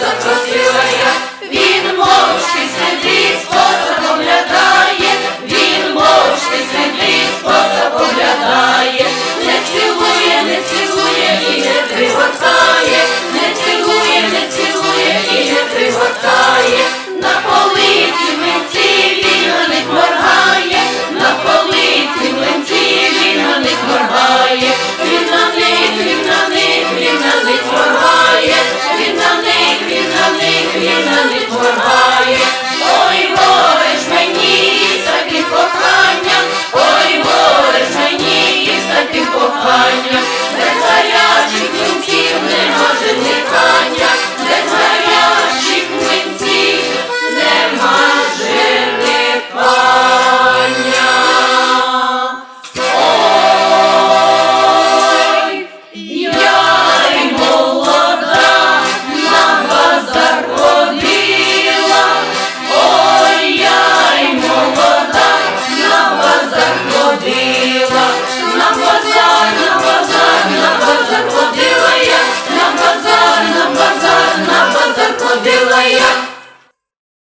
запросила я, він мовчки сидить. 한번